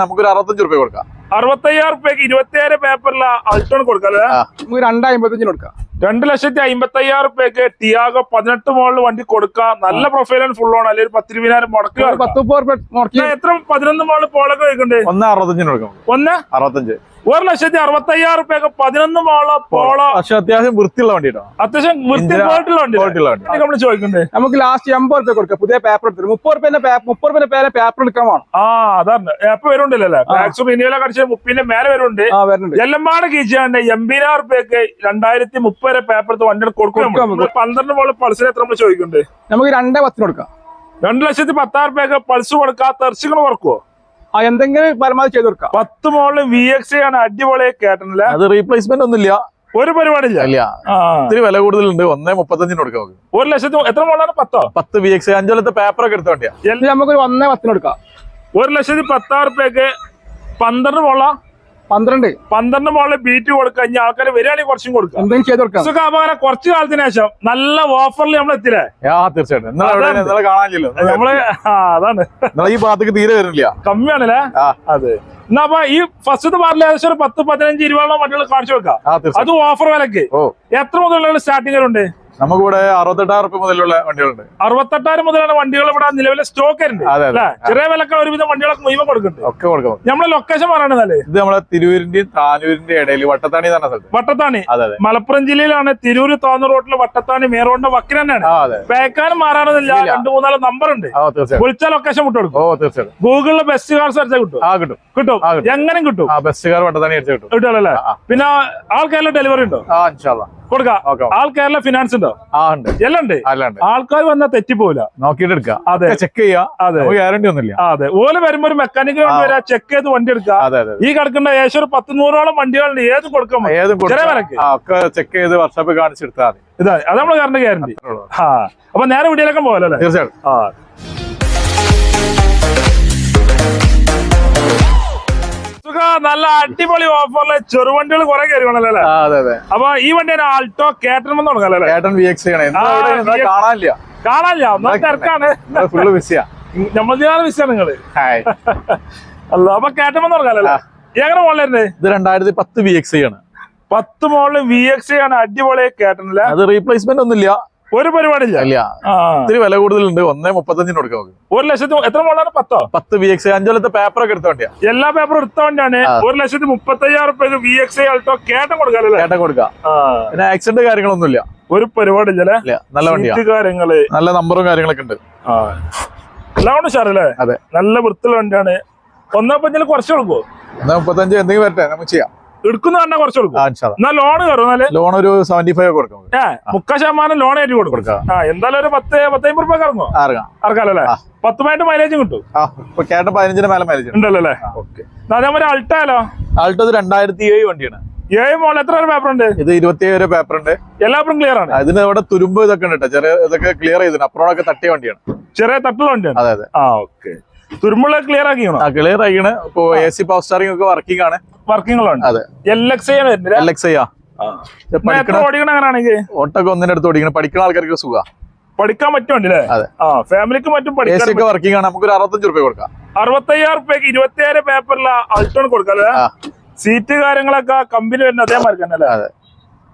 നമുക്കൊരു അറുപത്തഞ്ച് റുപ്യ കൊടുക്കാം. അറുപത്തയ്യായിരം റുപ്യക്ക് ഇരുപത്തിയായിരം പേപ്പറില അൾട്ടോൺ കൊടുക്കാം നമുക്ക് രണ്ട് അമ്പത്തഞ്ചിന് കൊടുക്കാം. രണ്ട് ലക്ഷത്തി അമ്പത്തി അയ്യായിരം റുപ്യക്ക് ടിയാഗോ പതിനെട്ട് മോളിൽ വണ്ടി കൊടുക്കാം. നല്ല പ്രൊഫൈലാണ് ഫുൾ ഓൺ അല്ലെങ്കിൽ പത്ത് ഇരുപതിനായിരം മുടക്കി പത്ത് എത്ര പതിനൊന്ന് മോളിൽ പോളൊക്കെ ഒന്ന് അറുപത്തഞ്ചിന് കൊടുക്കാം ഒന്ന്? അറുപത്തഞ്ച്. ഒരു ലക്ഷത്തി അറുപത്തി അയ്യായിരം റുപ്യക്ക് പതിനൊന്ന് മോള പോളോ. പക്ഷെ അത്യാവശ്യം വൃത്തിയുള്ള വണ്ടിട്ടോ അത്യാവശ്യം വൃത്തി ഇന്ദിര- വണ്ടി. നമ്മൾ ചോദിക്കണ്ടേ? നമുക്ക് ലാസ്റ്റ് എൺപത് റുപ്യ കൊടുക്കാം. പുതിയ പേപ്പർ എടുത്തിട്ട്. മുപ്പത് റുപ്യ മുപ്പത് റുപ്യ പേരെ പേപ്പർ എടുക്കാൻ വേണം. ആ അതാണ്. എപ്പോ വരുന്നുണ്ടല്ലേ മാക്സും ഇനിയുള്ള കടിച്ച മുപ്പിന്റെ മേലെ വരുന്നുണ്ട്. എല്ലാം എല്ലമ്പാട് കീച്ചാണ്ട് എൺപതിനായിരം റുപ്യക്ക് രണ്ടായിരത്തി മുപ്പത് വരെ പേപ്പർ എടുത്ത് വണ്ടി കൊടുക്കും പന്ത്രണ്ട് മോൾ പൾസിന് എത്ര നമ്മൾ ചോദിക്കണ്ടേ? നമുക്ക് രണ്ടേ പത്തിന് കൊടുക്കാം. രണ്ടു ലക്ഷത്തി പത്തായിരം റുപ്യൊക്കെ പൾസ് കൊടുക്കാം തെർച്ചികൾ കുറക്കുവോ? എന്തെങ്കിലും പരമാവധി ചെയ്തു കൊടുക്കാം. പത്ത് മോളിൽ വി എക്സ് ആണ് അടിപൊളി കേട്ടില്ല അത് റീപ്ലേസ്മെന്റ് ഒന്നുമില്ല. ഒരു പരിപാടി ഇല്ല. ആ. ഇത്തിരി വില കൂടുതലുണ്ട്. ഒന്നേ മുപ്പത്തഞ്ചിന് കൊടുക്കാം നമുക്ക് ഒരു ലക്ഷത്തി എത്ര മോളാണ്? പത്തോ? പത്ത് വി എക്സ് അഞ്ചൊല്ലത്തെ പേപ്പർ ഒക്കെ എടുത്തോണ്ടിയാ എല്ലാം നമുക്ക് ഒന്നേ പത്തിന് കൊടുക്കാം ഒരു ലക്ഷത്തി പത്താറ് രൂപയ്ക്ക് പന്ത്രണ്ട് മോള? പന്ത്രണ്ട്. പന്ത്രണ്ട് മോളിൽ ബീറ്റ് കൊടുക്കുക. ഇനി ആൾക്കാർ വരികയാണെങ്കിൽ കുറച്ചും കൊടുക്കുക. എന്തെങ്കിലും ചെയ്ത് കൊടുക്കാം. സുഖ അപകടം കുറച്ചു കാലത്തിന് ശേഷം നല്ല ഓഫറിൽ നമ്മൾ എത്തില്ലേ? ആ തീർച്ചയായിട്ടും. കാണാനില്ലല്ലോ. നമ്മൾ അതാണ്. ഈ ഭാഗത്തേക്ക് തീരെ വരുന്നില്ല. കമ്മിയാണല്ലേ? അതെ. എന്നാ അപ്പൊ ഈ ഫസ്റ്റ് പാർട്ടിൽ ഏകദേശം ഒരു പത്ത് പതിനഞ്ച് ഇരുപതോളം വണ്ടികൾ കാണിച്ചു വെക്കാം അത് ഓഫർ വിലക്ക്. എത്ര മുതലുള്ള സ്റ്റാർട്ടിംഗ് ഉണ്ട് നമുക്കിവിടെ അറുപത്തെട്ടായിരം റുപ്യ മുതലുള്ള വണ്ടികളുണ്ട്. അറുപത്തെട്ടായിരം മുതലാണ് വണ്ടികൾ ഇവിടെ നിലവിലെ സ്റ്റോക്ക് ഉണ്ട്. ചെറിയ വിലക്ക ഒരുവിധം വണ്ടികളൊക്കെ മുഴുവൻ കൊടുക്കുന്നുണ്ട്. ഒക്കെ കൊടുക്കും നമ്മളെ ലൊക്കേഷൻ പറയണതല്ലേ ഇത് നമ്മളെ തിരൂരിന്റെയും താനൂരിന്റെ ഇടയിൽ വട്ടത്താണി എന്ന് പറഞ്ഞ വട്ടത്താണി. മലപ്പുറം ജില്ലയിലാണ് തിരൂര് താന്നൂർ റോഡിലെ വട്ടത്താണി മേറോഡിന്റെ വക്കിന് തന്നെയാണ്. പേക്കാനും മാറാനൊന്നുമില്ല. രണ്ടു മൂന്നാൽ നമ്പർ ഉണ്ട്. വിളിച്ചാൽ ലൊക്കേഷൻ വിട്ടു കൊടുക്കും. ഓ തീർച്ചയായിട്ടും. ഗൂഗിളിലെ ബെസ്റ്റ് കാർ സെർച്ച് കിട്ടും ആ കിട്ടും. കിട്ടും. എങ്ങനെ കിട്ടും. ആ ബസ് കാർ വട്ടത്താണി അടിച്ചാൽ കിട്ടും. കിട്ടുമല്ലേ ആ. പിന്നെ ആൾ ഡെലിവറി ഉണ്ടോ? ആ ഇൻഷാല്ലാ കൊടുക്കാം. ആൾക്കാരിലെ ഫിനാൻസ് ഉണ്ടോ? ആ ഉണ്ട്. എല്ലാം ഉണ്ട്? ആൾക്കാർ വന്നാൽ തെറ്റിപ്പോല നോക്കിയിട്ട് എടുക്കാം അതെ. ചെക്ക് ചെയ്യാം അതെ. ഗ്യാരണ്ടി ഒന്നുമില്ല. അതെ. ഓൽ വരുമ്പോ ഒരു മെക്കാനിക്കൽ വരാ ചെക്ക് ചെയ്ത് വണ്ടി അതെ ഈ കിടക്കുന്ന ഏകദേശം ഒരു പത്ത് നൂറോളം വണ്ടികളുണ്ട്. ഏത് കൊടുക്കാം. ഏത് ഒക്കെ ചെക്ക് ചെയ്ത് വർഷോപ്പ് കാണിച്ചെടുത്താൽ മതി. ഇതാ അത് നമ്മൾ കറണ്ട് ഗ്യാരണ്ടി ആ അപ്പൊ നേരെ വീഡിയോയിലൊക്കെ പോകല്ലോ അല്ലേ? തീർച്ചയായിട്ടും. ആ. സുഖ നല്ല അടിപൊളി ഓഫറിലെ ചെറുവണ്ടികൾ കുറെ കയറി വേണല്ലോ അതെ അതെ. അപ്പൊ ഈ വണ്ടി ആൾട്ടോ കേറ്റണം തുടങ്ങാലോ അല്ലേ ഏട്ടൻ വി എക്സ്. കാണാനില്ല. കാണാനില്ല. ഒന്നാം തിരക്കാണ്. ഫുള്ള് ബിസിയാ നമ്മൾ മിസ്സാണ് നിങ്ങൾ. അല്ല അപ്പൊ കേറ്റണം തുടങ്ങാലോ അല്ലേ എങ്ങനെ പോകലായിരുന്നേ ഇത് രണ്ടായിരത്തി പത്ത് വി എക്സ് ആണ്. പത്ത് മോളിൽ വി എക്സ് ആണ്. അടിപൊളി കേട്ടണില്ല അത് റീപ്ലേസ്മെന്റ് ഒന്നുമില്ല. ഒരു പരിപാടിയില്ല. ഇല്ല. ആ. ഇത്തിരി വില കൂടുതലുണ്ട്. ഒന്നേ മുപ്പത്തഞ്ചിന് കൊടുക്കാം നമുക്ക് ഒരു ലക്ഷത്തി എത്ര മോളാണ്? പത്തോ? പത്ത് വി എക്സ് പേപ്പർ ഒക്കെ എടുത്ത വണ്ടിയാ. എല്ലാ പേപ്പറും എടുത്ത വണ്ടിയാണ്. ഒരു ലക്ഷത്തി മുപ്പത്തി അയ്യായിരം റുപ്യ വി എക്സ് ആൾട്ടോ കേട്ടം കൊടുക്കാം കേട്ടം കൊടുക്കാം. പിന്നെ ആക്സിഡന്റ് കാര്യങ്ങളൊന്നുമില്ല. ഒരു പരിപാടിയില്ല ഇല്ല. നല്ല വണ്ടിയാ. സീറ്റ് കാര്യങ്ങൾ. നല്ല നമ്പറും കാര്യങ്ങളൊക്കെ ഉണ്ട്. എല്ലാം കൊണ്ട് സാറല്ലേ അതെ. നല്ല വൃത്തിയുള്ള വണ്ടിയാണ്. ഒന്നാം പഞ്ചിൽ കുറച്ച് കൊടുക്കുവോ? ഒന്നാം മുപ്പത്തഞ്ച് എന്തെങ്കിലും വരട്ടെ. നമുക്ക് ചെയ്യാം. എടുക്കുന്ന തന്നെ കുറച്ച് കൊടുക്കും ആ ഇൻഷാല്ലാ. എന്നാ ലോൺ കയറും ലോൺ ഒരു സെവന്റി ഫൈവ് കൊടുക്കും. മുക്കാൽ ശതമാനം ലോൺ ആയിട്ട് കൊടുക്കും. എന്തായാലും ഒരു പത്ത് പത്തമ്പത് റുപ്യ കറങ്ങോ ആ, ഇറങ്ങാം. ഇറക്കാലല്ലേ ആ. പത്ത് പോയിന്റ് മൈലേജും കിട്ടും പതിനഞ്ചിന് മേലെ മൈലേജ് ഉണ്ട്. ഉണ്ടല്ലോ അല്ലേ? ഓക്കെ. അതേമാതിരി അൾട്ടാലോ ആൾട്ടോ ഇത് രണ്ടായിരത്തി ഏഴ് വണ്ടിയാണ്. ഏഴ് മോൾ എത്ര പേപ്പർ ഉണ്ട്? ഇത് ഇരുപത്തിയേഴ് പേപ്പർ ഉണ്ട്. എല്ലാവരും ക്ലിയർ ആണ്. അതിന് ഇവിടെ തുരുമ്പ് ഇതൊക്കെ ഉണ്ട് ചെറിയ ഇതൊക്കെ ക്ലിയർ ചെയ്തിട്ടുണ്ട്. അപ്പുറമൊക്കെ തട്ടിയ വണ്ടിയാണ്. ചെറിയ തട്ടുള്ള വണ്ടിയാണ്. അതെ അതെ. ആ ഓക്കെ. തുരുമ്പുള്ള ക്ലിയർ ആക്കിയാണോ ആ ക്ലിയർ ആക്കിയാണ് ഇപ്പൊ എ സി പവർ സ്റ്റാറിംഗ് ഒക്കെ വർക്കിംഗ് ആണ്. L X L X I അങ്ങനെയാണെങ്കിൽ ഓട്ടൊക്കെ ഒന്നിന്റെ അടുത്ത് ഓടിക്കണം. പഠിക്കുന്ന ആൾക്കാർക്ക് സുഖ. പഠിക്കാൻ പറ്റുമല്ലേ ഫാമിലിക്ക് മറ്റും പഠിക്കാൻ വർക്കിംഗ് ആണ്. അറുപത്തഞ്ച് റുപ്യ കൊടുക്കാം. അറുപത്തയ്യായിരം റുപ്യക്ക് ഇരുപത്തിയായിരം പേപ്പറില അൾട്ടോൺ കൊടുക്കല്ലേ ആ. സീറ്റ് കാര്യങ്ങളൊക്കെ കമ്പനി വരുന്ന അതേമാതിരി തന്നെ അല്ലേ? അതെ.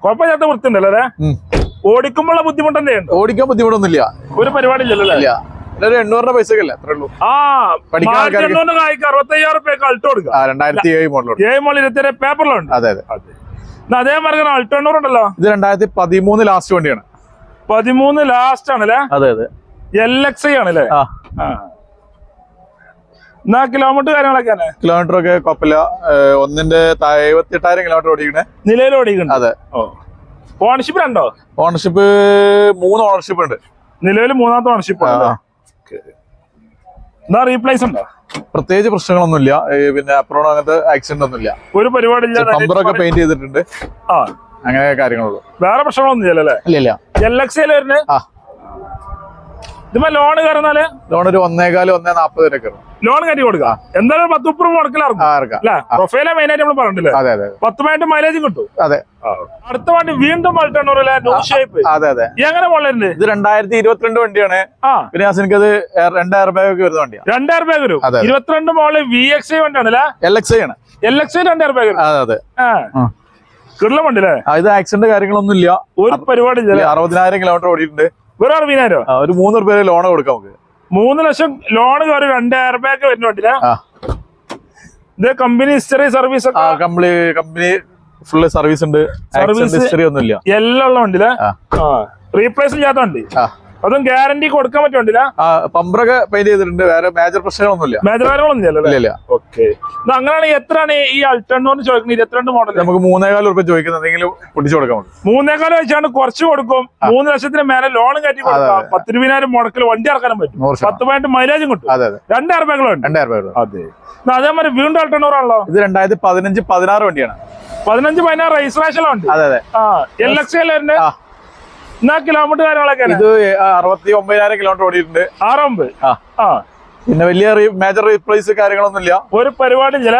കുഴപ്പമില്ലാത്ത വൃത്തിണ്ടല്ലേ. ഓടിക്കുമ്പോഴുള്ള ബുദ്ധിമുട്ട് എന്തെയുണ്ട് ഓടിക്കാൻ ബുദ്ധിമുട്ടൊന്നുമില്ല. ഒരു പരിപാടി ഇല്ലല്ലോ ഒരു എണ്ണൂറിന്റെ അല്ലേ അത്രേ ഉള്ളൂ. ആ കായ്ക്ക് അറുപത്തയ്യായിരം അൾട്ടോ രണ്ടായിരത്തി ഏഴ് മോഡൽ ഏഴ് മോൾ ഇരുപത്തിയേഴ് പേപ്പറിലുണ്ട്. അതെ അതെ. ഉണ്ടല്ലോ ഇത് രണ്ടായിരത്തി പതിമൂന്ന് ലാസ്റ്റ് വണ്ടിയാണ്. പതിമൂന്ന് ലാസ്റ്റ് ആണല്ലേ? അതെ അതെ. എൽ എക്സ് ഐ ആണല്ലേ. എന്നാ കിലോമീറ്റർ കാര്യങ്ങളൊക്കെ കിലോമീറ്റർ ഒക്കെ കുഴപ്പമില്ല. ഒന്നിന്റെ എഴുപത്തി എട്ടായിരം കിലോമീറ്റർ ഓടിക്കണേ. നിലയിൽ ഓടിക്കുന്നുണ്ട് അതെ. ഓണർഷിപ്പ് രണ്ടോ ഓണർഷിപ്പ് മൂന്ന് ഓണർഷിപ്പ് ഉണ്ട്. നിലവിൽ മൂന്നാമത്തെ ഓണർഷിപ്പ് എന്നാ റീപ്ലേസ് ഉണ്ടോ? പ്രത്യേകിച്ച് പ്രശ്നങ്ങളൊന്നുമില്ല. ഇല്ല പിന്നെ അപ്രോൺ അങ്ങനത്തെ ആക്സിഡന്റ് ഒന്നുമില്ല. ഒരു പരിപാടി നമ്പറൊക്കെ പെയിന്റ് ചെയ്തിട്ടുണ്ട്. ആ. അങ്ങനെ കാര്യങ്ങളുള്ളൂ. വേറെ പ്രശ്നങ്ങളൊന്നും ഇല്ല അല്ലേ ഇല്ല ഇല്ല. എൽ എക്സിൽ വരുന്നത്? ആ. ഇതിപ്പോ ലോൺ കയറുന്നാൽ? ലോൺ ഒരു ഒന്നേകാൽ ഒന്നേ നാപ്പത് വരെ കയറും. ലോൺ കയറ്റി കൊടുക്കാം? എന്തായാലും പത്ത് മുപ്പത് മുടക്കിലിറങ്ങും പ്രൊഫൈലെ മെയിൻ ആയിട്ട് നമ്മൾ പറഞ്ഞില്ലേ അതെ അതെ പത്ത് പോയിന്റ് മൈലേജും കിട്ടും. അതെ. അടുത്ത വണ്ടി വീണ്ടും അതെ അതെ. എങ്ങനെ വളരുന്നത് ഇത് രണ്ടായിരത്തി ഇരുപത്തിരണ്ട് വണ്ടിയാണ്. ആ. പിന്നെ എനിക്ക് അത് രണ്ട് എയർ ബാഗ് ഒക്കെ വരുന്ന വണ്ടിയാണ് രണ്ടായിരം രൂപ വരും. ഇരുപത്തിരണ്ട് മോളിൽ വി എക്സ് ഐ വണ്ടിയാണ് അല്ലേ? എൽ എക്സ് ഐ ആണ്. എൽ എക്സ് ഐ രണ്ടായിരം രൂപ വരും. അതെ അതെ. ആ. ആ. കിടല വണ്ടില്ലേ ആ, ഇത് ആക്സിഡന്റ് കാര്യങ്ങളൊന്നും ഇല്ല ഒരു പരിപാടി അറുപതിനായിരം കിലോമീറ്റർ ഓടിയിട്ടുണ്ട്. വെറും അറുപതിനായിരം ഒരു മൂന്ന് റുപ്യ ലോൺ കൊടുക്കാം നമുക്ക്. മൂന്ന് ലക്ഷം ലോൺ കയറി രണ്ടായിരം രൂപയൊക്കെ ബാഗ് വരുന്ന വണ്ടിയില്ല ഇത് company history service company company full service ഉണ്ട്. സർവീസ് ഹിസ്റ്ററി ഒന്നും ഇല്ല എല്ലാം ഉള്ള. ആ. റീപ്ലേസ് ചെയ്യാത്ത വണ്ടി. അതും ഗ്യാരണ്ടി കൊടുക്കാൻ പറ്റുന്നില്ല പമ്പറൊക്കെ പെയിന്റ് ചെയ്തിട്ടുണ്ട്. വേറെ മേജർ പ്രശ്നങ്ങളൊന്നുമില്ല. മേജർകാരങ്ങളൊന്നും ഇല്ല ഇല്ലല്ലോ ഇല്ല ഓക്കെ അങ്ങനെയാണെങ്കിൽ എത്രയാണ് ഈ അൾട്ടണ്ണൂറിന് ചോദിക്കുന്നത്? ഇരുപത്തിരണ്ട് മോഡൽ നമുക്ക് മൂന്നേകാൽ ഉറപ്പ് ചോദിക്കുന്നത്. എന്തെങ്കിലും പൊട്ടിച്ചു കൊടുക്കാം നമുക്ക് മൂന്നേക്കാലം വെച്ചാണ് കുറച്ച് കൊടുക്കും. മൂന്ന് ലക്ഷത്തിന് മേലെ ലോണും കയറ്റി കൊടുക്കാം. പത്ത് രൂപതിനായിരം മുടക്കിൽ വണ്ടി ഇറക്കാനും പറ്റും. പത്ത് പോയിന്റ് മൈലേജും കിട്ടും. അതെ അതെ. രണ്ട് എയർബാഗുകളുണ്ട് രണ്ടായിരം രൂപ അതെ. അതേമാതിരി വീണ്ടും അൾട്ടണ്ണൂറാണല്ലോ ഇത് രണ്ടായിരത്തി പതിനഞ്ച് പതിനാറ് വണ്ടിയാണ്. പതിനഞ്ച് പതിനാറ് രജിസ്ട്രേഷൻ ഉണ്ട് അതെ അതെ. എൽ എക്സ് എന്നാ കിലോമീറ്റർ കാര്യങ്ങളൊക്കെ ഇത് അറുപത്തി ഒമ്പതിനായിരം കിലോമീറ്റർ ഓടിയിട്ടുണ്ട്. ആറമ്പ്? ആ. ആ. പിന്നെ വലിയ മേജർ റീപ്ലേസ് കാര്യങ്ങളൊന്നും ഇല്ല ഒരു പരിപാടി ചില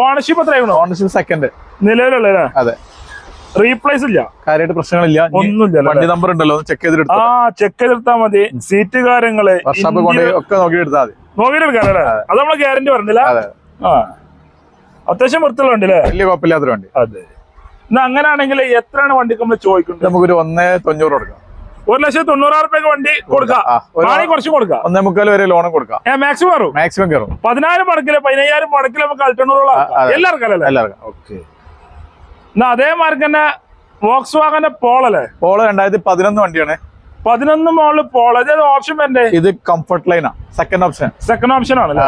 ഓണർഷിപ്പ് എത്രയാണ് ഓണർഷിപ്പ് സെക്കൻഡ് നിലവിലുള്ള അതെ. റീപ്ലേസ് ഇല്ല? കാര്യമായിട്ട് പ്രശ്നങ്ങളില്ല. ഒന്നും ഒന്നുമില്ല വണ്ടി നമ്പർ ഉണ്ടല്ലോ ചെക്ക് ചെയ്തിട്ട് ആ ചെക്ക് ചെയ്തെടുത്താ മതി. സീറ്റ് കാര്യങ്ങൾ വർഷാപ്പ് കൊണ്ട് ഒക്കെ നോക്കി എടുത്താൽ മതി. നോക്കിയെടുക്കാല്ലേ അത്. നമ്മൾ ഗ്യാരണ്ടി പറഞ്ഞില്ല. അത്യാവശ്യം വൃത്തിയുള്ള വണ്ടില്ലേ വലിയ കുഴപ്പമില്ലാത്തൊരു വണ്ടി. അതെ. എന്നാ അങ്ങനെയാണെങ്കിൽ എത്രയാണ് വണ്ടിക്ക് നമ്മൾ ചോദിക്കുന്നത്? നമുക്കൊരു ഒന്നേ തൊണ്ണൂറ് കൊടുക്കാം. ഒരു ലക്ഷത്തി തൊണ്ണൂറായിരം റുപ്യ വണ്ടി കൊടുക്കാം. കുറച്ച് കൊടുക്കാം. ഒന്നേ മുക്കാൽ വരെ ലോണും കൊടുക്കാം. മാക്സിമം കയറും. മാക്സിമം കയറും. പതിനായിരം മുടക്കിൽ പതിനയ്യായിരം മുടക്കിൽ നമുക്ക് അതെ. എല്ലാവർക്കും അല്ലേ? എല്ലാവർക്കും ഓക്കെ. എന്നാ തന്നെ വോക്സ് വാഗന്റെ പോളല്ലേ പോൾ രണ്ടായിരത്തി പതിനൊന്ന് വണ്ടിയാണ്. പതിനൊന്ന് മോളിൽ പോള ഓപ്ഷൻ വരണ്ടേ? ഇത് കംഫർട്ട് ലൈനാ സെക്കൻഡ് ഓപ്ഷൻ സെക്കൻഡ് ഓപ്ഷൻ ആണല്ലേ?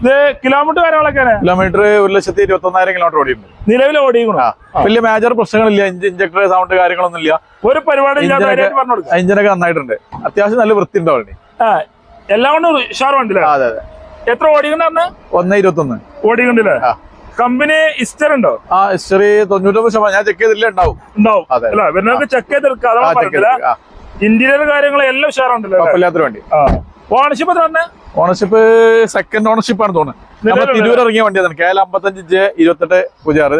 ഇത് കിലോമീറ്റർ കാര്യങ്ങളൊക്കെയാണ്. കിലോമീറ്റർ ഒരു ലക്ഷത്തി ഇരുപത്തി ഒന്നായിരം കിലോമീറ്റർ ഓടിയിട്ടുണ്ട്. നിലവിൽ ഓടിക്കണോ വലിയ മേജർ പ്രശ്നങ്ങളില്ല. ഇഞ്ച് ഇഞ്ചക്ടർ സൗണ്ട് കാര്യങ്ങളൊന്നും ഇല്ല ഒരു പരിപാടി ഇഞ്ചിനൊക്കെ- നന്നായിട്ടുണ്ട്. അത്യാവശ്യം നല്ല വൃത്തി ഉണ്ടാവും എല്ലാം കൊണ്ടും ഉഷാർ വണ്ടി അതെ അതെ. എത്ര ഓടിക്കണ്ടെന്ന് ഒന്നേ ഇരുപത്തൊന്ന്. ഓടിക്കണ്ടില്ലേ ആ. കമ്പനി ഇസ്റ്റർ ഉണ്ടോ? ആ ഇസ്റ്ററി തൊണ്ണൂറ്റൊമ്പത് ശതമാനം. ഞാൻ ചെക്ക് ചെയ്തില്ല ഉണ്ടാവും. ഉണ്ടാവും. അല്ല ചെക്ക് ചെയ്തെടുക്കാം ഇന്റീരിയർ കാര്യങ്ങൾ എല്ലാം ഉഷാറുണ്ടല്ലോ? കുഴപ്പമില്ലാത്തൊരു വണ്ടി. ആ. ഓണർഷിപ്പ് തന്നെ ഓണർഷിപ്പ് സെക്കൻഡ് ഓണർഷിപ്പ് ആണ് തോന്നുന്നത് നമ്മൾ തിരൂർ ഇറങ്ങിയ വണ്ടിയാണ് കെ എൽ അമ്പത്തഞ്ച് ജെ ഇരുപത്തെട്ട് പൂജാറ്.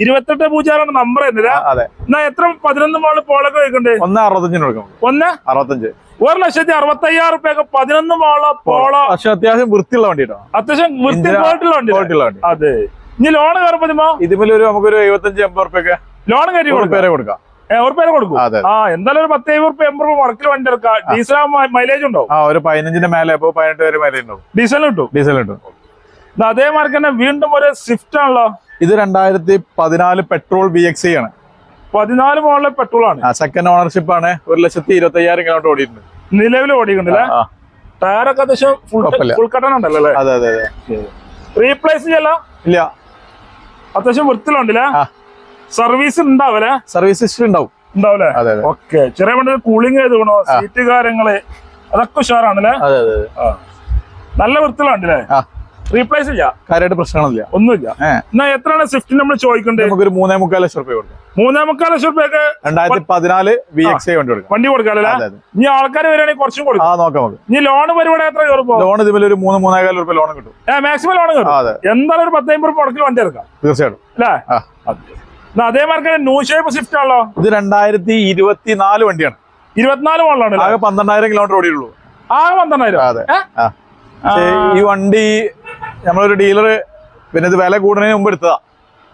ഇരുപത്തെട്ട് പൂജാറാണ് നമ്പർ അതെ. എന്നാ എത്ര പതിനൊന്ന് മോൾ പോളൊക്കെ വെക്കണ്ടേ ഒന്ന് അറുപത്തഞ്ചിന് കൊടുക്കും. ഒന്ന്? അറുപത്തഞ്ച്. ഒരു ലക്ഷത്തി അറുപത്തി അയ്യായിരം റുപ്യൊക്കെ പതിനൊന്ന് മോളോ പോളോ? പക്ഷെ അത്യാവശ്യം വൃത്തിയുള്ള വണ്ടി അത്യാവശ്യം വൃത്തി ഇന്ദിര- വണ്ടി. അതെ. ഇനി ലോൺ കയറുമ്പോ ഇതുപോലെ ഒരു നമുക്കൊരു എഴുപത്തഞ്ച് എൺപത് റുപ്യൊക്കെ ലോൺ കയറി കൊടുക്കാം കൊടുക്കാം. ഉറപ്പേരെ കൊടുക്കും. ആ എന്തായാലും ഒരു പത്ത് എഴുപത് എൺപത് രൂപ മുടക്കിൽ വണ്ടി എടുക്കാം ഡീസൽ മൈലേജ് ഉണ്ടോ ആ ഒരു പതിനഞ്ചിന്റെ മേലെ ഇപ്പൊ പതിനെട്ട് വരെ മേലെ ഉണ്ടാവും. ഡീസൽ കിട്ടും. ഡീസൽ കിട്ടും. അതേമാതിരി തന്നെ വീണ്ടും ഒരു സ്വിഫ്റ്റ് ആണല്ലോ. ഇത് രണ്ടായിരത്തി പതിനാല് പെട്രോൾ ബി എക്സ് ആണ്. പതിനാല് മോളിലെ പെട്രോൾ ആണ്. സെക്കൻഡ് ഓണർഷിപ്പ് ആണ്. ഒരു ലക്ഷത്തി ഇരുപത്തി അയ്യായിരം കിലോമീറ്റർ ഓടിയിട്ടുണ്ട്. നിലവിൽ ഓടിക്കണ്ടല്ലേ ആ, ടയറൊക്കെ അത്യാവശ്യം ഫുൾ ഫുൾ കട്ടൺ ഉണ്ടല്ലോ അല്ലേ? അതെ അതെ റീപ്ലേസ് ചെയ്യല്ല? ഇല്ല. അത്യാവശ്യം വൃത്തിലുണ്ടല്ലേ. സർവീസ് ഉണ്ടാവല്ലേ സർവീസ് ഹിസ്റ്ററി ഉണ്ടാവും. ഉണ്ടാവല്ലേ ഓക്കെ. ചെറിയ വണ്ടി കൂളിംഗ് ചെയ്ത് വേണോ? സീറ്റ് കാര്യങ്ങൾ അതൊക്കെ ഉഷാറാണല്ലേ? അതെ അതെ അതെ. നല്ല വൃത്തിയിലാണ്ടല്ലേ റീപ്ലേസ് ഇല്ല? കാര്യമായിട്ട് പ്രശ്നങ്ങളില്ല ഒന്നുമില്ല. എന്നാ എത്രയാണ് സ്വിഫ്റ്റ് നമ്മൾ ചോദിക്കേണ്ടത് നമുക്ക് ഒരു മൂന്നേ മുക്കാൽ ലക്ഷം റുപ്യ കൊടുക്കാം. മൂന്നേ മുക്കാൽ ലക്ഷം റുപ്യൊക്കെ രണ്ടായിരത്തി പതിനാല് വി എക്സ് ഐ വണ്ടി കൊടുക്കാം. വണ്ടി കൊടുക്കാല്ലേ? ഇനി ആൾക്കാർ വരികയാണെങ്കിൽ കുറച്ചും കൊടുക്കും. ആ നോക്കാം നമുക്ക്. ഇനി ലോൺ പരിപാടി എത്ര കയറുമ്പോൾ ലോൺ ഇതിൽ ഒരു മൂന്ന് മൂന്നേകാൽ റുപ്യ ലോൺ കിട്ടും. മാക്സിമം ലോൺ കിട്ടും. എന്തായാലും ഒരു പത്തമ്പത് രൂപ മുടക്കിൽ വണ്ടി എടുക്കാം. തീർച്ചയായിട്ടും. അല്ലേ? അതേമാർക്ക് ന്യൂ ഷേപ്പ് സ്വിഫ്റ്റ് ആണല്ലോ. ഇത് രണ്ടായിരത്തി ഇരുപത്തിനാല് വണ്ടിയാണ്. ഇരുപത്തിനാല് മോഡലാണ് ആകെ പന്ത്രണ്ടായിരം കിലോമീറ്റർ ഓടിയുള്ളൂ ആകെ പന്ത്രണ്ടായിരം. അതെ. ഈ വണ്ടി നമ്മളൊരു ഡീലർ പിന്നെ ഇത് വില കൂടുന്നതിന് മുമ്പ് എടുത്തതാ.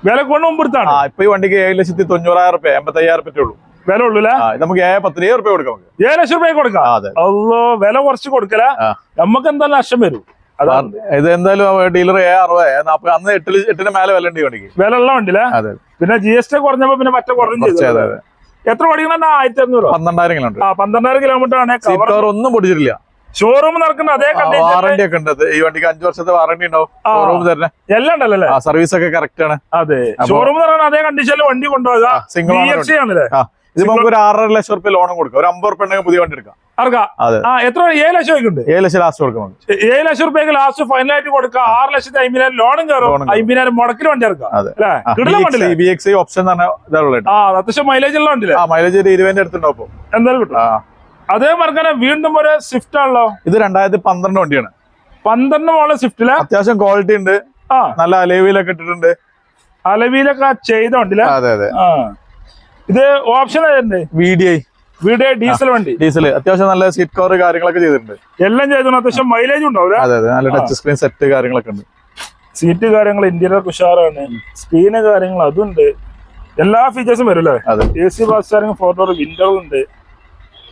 വില കൂടുന്ന മുമ്പ് എടുത്താണ്. ഇപ്പൊ ഈ വണ്ടിക്ക് ഏഴ് ലക്ഷത്തി തൊണ്ണൂറായിരം റുപ്യ എൺപത്തി അയ്യായിരം റുപ്യ ഉള്ളൂ. വില ഉള്ളൂ നമുക്ക് ഏഴ് പത്തിനേഴ് റുപ്യ കൊടുക്കാം ഏഴ് ലക്ഷം റുപ്യ കൊടുക്കാം. അല്ലോ വില കുറച്ച് കൊടുക്കല. നമുക്ക് എന്തായാലും നഷ്ടം വരും. അതാണ് ഇത് എന്തായാലും ഡീലർ ഏ അറുപത് നാപ്പത് അന്ന് എട്ടിൽ എട്ടിന് മേലെ വില ഉണ്ട് ഈ വണ്ടിക്ക്. വില ഉള്ള വണ്ടിയില്ലേ അതെ. പിന്നെ ജി എസ് ടി കുറഞ്ഞപ്പോ പിന്നെ മറ്റേ കുറഞ്ഞു എത്ര ഓടിക്കണ ആയിരത്തി അഞ്ഞൂറ് പന്ത്രണ്ടായിരം കിലോമീറ്റർ ആ പന്ത്രണ്ടായിരം കിലോമീറ്റർ ആണ്. കവർ ഒന്നും പൊടിച്ചിട്ടില്ല. ഷോറൂം നടക്കുന്ന അതേ വാറണ്ടി ഒക്കെ ഉണ്ട്. ഈ വണ്ടിക്ക് അഞ്ചു വർഷത്തെ വാറണ്ടി ഉണ്ടാവും. ഷോറൂം എല്ലാം ഉണ്ടല്ലേ സർവീസ് ഒക്കെ കറക്റ്റ് ആണ്. അതെ. ഷോറൂം പറയുന്നത് അതേ കണ്ടീഷനിൽ വണ്ടി കൊണ്ടുപോകുക സിംഗിൾ ആണല്ലേ? ആ ഇത് നമുക്ക് ഒരു ആറര ലക്ഷം റുപ്യ ലോണും കൊടുക്കാം. ഒരു അമ്പത് റുപ്യ ഉണ്ടെങ്കിൽ പുതിയ വണ്ടി എടുക്കാം. എത്ര ഏഴ് ലക്ഷം ഉണ്ട്. ഏഴ് ലക്ഷം ലാസ്റ്റ് കൊടുക്കും നമുക്ക് ഏഴ് ലക്ഷം റുപ്യക്ക് ലാസ്റ്റ് ഫൈനലായിട്ട് കൊടുക്കുക. ആറ് ലക്ഷത്തി അമ്പതിനായിരം ലോണും കയറും. അമ്പതിനായിരം മുടക്കിൽ വണ്ടി ഇറക്കാം ബി എക്സ് ഓപ്ഷൻ അത്യാവശ്യം മൈലേജ് ഉള്ള വണ്ടിയില്ലേ? മൈലേജ് ഒരു ഇരുപതിന്റെ അടുത്തുണ്ടാവും. എന്തായാലും കിട്ടും. അതേ മറക്കാനെ വീണ്ടും ഒരു സ്വിഫ്റ്റ് ആണല്ലോ? ഇത് രണ്ടായിരത്തി പന്ത്രണ്ട് വണ്ടിയാണ്. പന്ത്രണ്ട് മോളെ സ്വിഫ്റ്റിൽ അത്യാവശ്യം ക്വാളിറ്റി ഉണ്ട്. ആ. നല്ല അലേവിയിലൊക്കെ ഇട്ടിട്ടുണ്ട്. അലവിയിലൊക്കെ ചെയ്ത വണ്ടിയിലെ അതെ അതെ. ഇത് ഓപ്ഷൻ ആയിട്ടുണ്ട് V D I video diesel വണ്ടി. ഡീസൽ അത്യാവശ്യം നല്ല സീറ്റ് കവർ കാര്യങ്ങളൊക്കെ ചെയ്തിട്ടുണ്ട്. എല്ലാം ചെയ്തു അത്യാവശ്യം മൈലേജ് ഉണ്ടാവില്ല അതെ അതെ. നല്ല ടച്ച് സ്ക്രീൻ സെറ്റ് കാര്യങ്ങളൊക്കെ ഉണ്ട്. സീറ്റ് കാര്യങ്ങൾ ഇന്റീരിയർ ഉഷാറാണ്. സ്ക്രീന് കാര്യങ്ങൾ അതുണ്ട്. എല്ലാ ഫീച്ചേഴ്സും വരും അല്ലേ? എ സി ബസ് സ്റ്റാറിംഗ് ഫോട്ടോ വിൻഡോ ഉണ്ട്.